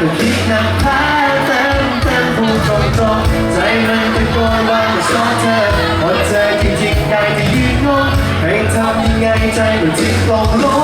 ก็คิดหนักแพ้เต็มเต็มพูดตรงตรงใจมันตะโกนว่าจะชอบเธอพอเธอจริงใจจะยืนงงให้ทำยังไงใจมันทิ้งตรงลง